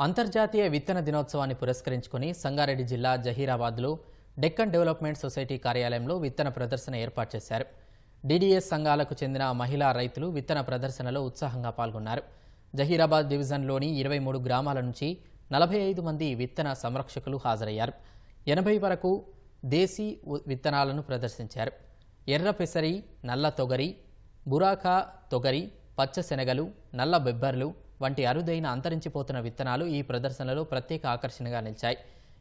అంతర్జాతీయ విత్తన దినోత్సవాన్ని పురస్కరించుకొని సంగారెడ్డి జిల్లా జహీరాబాద్లో డెక్కన్ డెవలప్మెంట్ సొసైటీ కార్యాలయంలో విత్తన ప్రదర్శన ఏర్పాటు చేశారు. డీడీఎస్ సంఘాలకు చెందిన మహిళా రైతులు విత్తన ప్రదర్శనలో ఉత్సాహంగా పాల్గొన్నారు. జహీరాబాద్ డివిజన్లోని ఇరవై మూడు గ్రామాల నుంచి నలభై ఐదు మంది విత్తన సంరక్షకులు హాజరయ్యారు. ఎనభై వరకు దేశీ విత్తనాలను ప్రదర్శించారు. ఎర్ర పెసరి నల్ల తొగరి బురాకా తొగరి పచ్చ శనగలు నల్ల బెబ్బర్లు వంటి అరుదైన అంతరించిపోతున్న విత్తనాలు ఈ ప్రదర్శనలో ప్రత్యేక ఆకర్షణగా నిలిచాయి.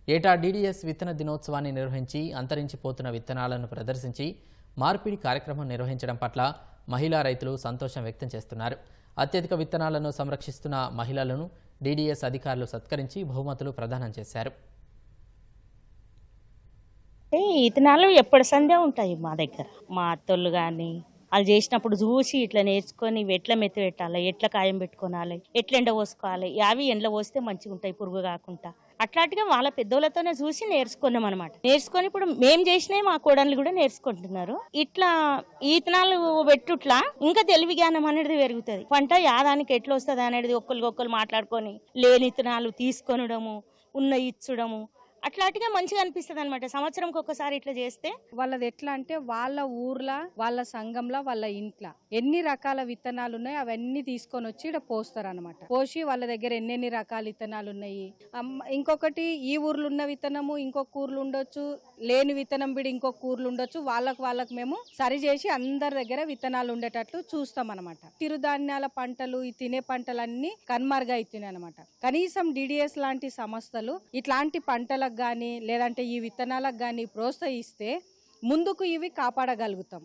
ఏటా డీడీఎస్ విత్తన దినోత్సవాన్ని నిర్వహించి అంతరించిపోతున్న విత్తనాలను ప్రదర్శించి మార్పిడి కార్యక్రమం నిర్వహించడం పట్ల మహిళా రైతులు సంతోషం వ్యక్తం చేస్తున్నారు. అత్యధిక విత్తనాలను సంరక్షిస్తున్న మహిళలను డీడీఎస్ అధికారులు సత్కరించి బహుమతులు ప్రదానం చేశారు. ఏ ఇతనాలు ఎప్పటి సందే ఉంటాయి మా దగ్గర? మా అత్తోళ్ళు కానీ వాళ్ళు చేసినప్పుడు చూసి ఇట్లా నేర్చుకొని ఇవి ఎట్లా మెత్తి పెట్టాలి ఎట్లా కాయం పెట్టుకోవాలి ఎట్లా ఎండ పోసుకోవాలి అవి ఎండలో పోస్తే మంచిగా ఉంటాయి పురుగు కాకుండా. అట్లాంటిగా వాళ్ళ పెద్దోళ్ళతోనే చూసి నేర్చుకున్నాం అనమాట నేర్చుకొని ఇప్పుడు మేము చేసినవి మా కోడళ్ళు కూడా నేర్చుకుంటున్నారు. ఇట్లా ఈతనాలు పెట్టుట్లా ఇంకా తెలివి జ్ఞానం అనేది పెరుగుతుంది. పంట యాదానికి ఎట్లా వస్తుంది అనేది ఒక్కరికొక్కరు మాట్లాడుకొని లేని ఇతనాలు తీసుకొనడము ఉన్న ఇచ్చడము అట్లాంటిగా మంచిగా అనిపిస్తుంది అనమాట సంవత్సరంకి ఒక్కసారి ఇట్లా చేస్తే? వాళ్ళది ఎట్లా అంటే వాళ్ళ ఊర్లో వాళ్ళ సంఘంలో వాళ్ళ ఇంట్లో. ఎన్ని రకాల విత్తనాలు ఉన్నాయి అవన్నీ తీసుకొని వచ్చి ఇక్కడ పోస్తారు అనమాట పోసి వాళ్ళ దగ్గర ఎన్నెన్ని రకాల విత్తనాలు ఉన్నాయి? ఇంకొకటి ఈ ఊర్లో ఉన్న విత్తనము ఇంకొక ఊర్లు ఉండొచ్చు లేని విత్తనం బిడి ఇంకొక ఊర్లు ఉండొచ్చు. వాళ్ళకు వాళ్ళకు మేము సరి చేసి అందరి దగ్గర విత్తనాలు ఉండేటట్లు చూస్తాం అనమాట చిరుధాన్యాల పంటలు ఈ తినే పంటలన్నీ కన్మార్గా అవుతున్నాయి అనమాట కనీసం డిడిఎస్ లాంటి సంస్థలు ఇట్లాంటి పంటలకు కానీ లేదంటే ఈ విత్తనాలకు కానీ ప్రోత్సహిస్తే ముందుకు ఇవి కాపాడగలుగుతాం.